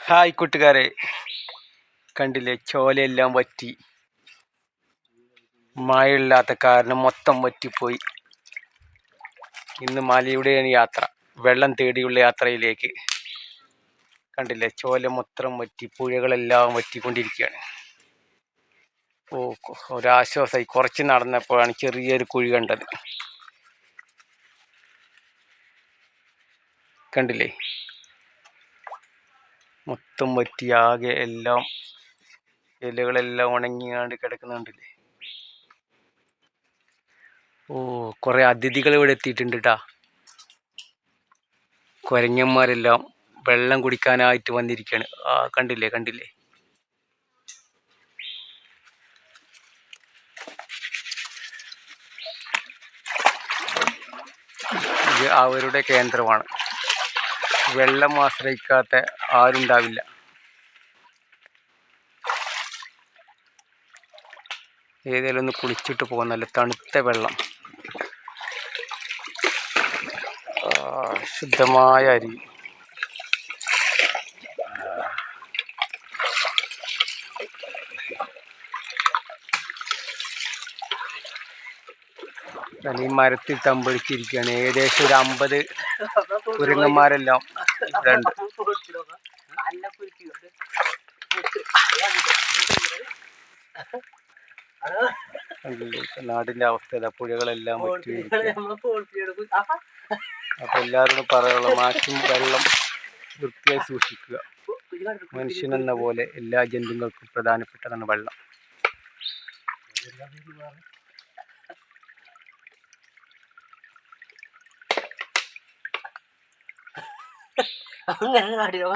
Hi കൂട്ടുകാരെ. കണ്ടില്ലേ? ചോലയെല്ലാം വറ്റി. മഴയില്ലാത്ത കാരണം മൊത്തം വറ്റിപ്പോയി. ഇന്ന് മലയുടെയാണ് യാത്ര. വെള്ളം തേടിയുള്ള യാത്രയിലേക്ക്. കണ്ടില്ലേ? ചോല മൊത്തം വറ്റി പുഴകളെല്ലാം വറ്റിക്കൊണ്ടിരിക്കുകയാണ്. ഓ ഒരാശ്വാസമായി കുറച്ച് നടന്നപ്പോഴാണ് ചെറിയൊരു കുഴി കണ്ടത്. കണ്ടില്ലേ? മൊത്തം വറ്റി ആകെ എല്ലാം ഇലകളെല്ലാം ഉണങ്ങിയാണ്ട് കിടക്കുന്നുണ്ടല്ലേ? ഓ കുറെ അതിഥികൾ ഇവിടെ എത്തിയിട്ടുണ്ട് കേട്ടാ കുരങ്ങന്മാരെല്ലാം വെള്ളം കുടിക്കാനായിട്ട് വന്നിരിക്കുകയാണ് ആ കണ്ടില്ലേ കണ്ടില്ലേ? അവരുടെ കേന്ദ്രമാണ്. വെള്ളം ആശ്രയിക്കാത്ത ആരുണ്ടാവില്ല. ഏതെങ്കിലും ഒന്ന് കുളിച്ചിട്ട് പോകാൻ നല്ല തണുത്ത വെള്ളം. ശുദ്ധമായ അരി. ഞാൻ ഈ മരത്തിൽ തമ്പടിച്ചിരിക്കുകയാണ് ഏകദേശം ഒരു അമ്പത് കുരങ്ങന്മാരെല്ലാം ഇവിടെ ഉണ്ട് നാടിന്റെ അവസ്ഥ പുഴകളെല്ലാം വറ്റി അപ്പൊ എല്ലാവരോടും പറയാനുള്ള മാക്സിമം വെള്ളം വൃത്തിയായി സൂക്ഷിക്കുക. മനുഷ്യനെന്ന പോലെ എല്ലാ ജന്തുക്കൾക്കും പ്രധാനപ്പെട്ടതാണ് വെള്ളം. Enggak, enggak di rumah.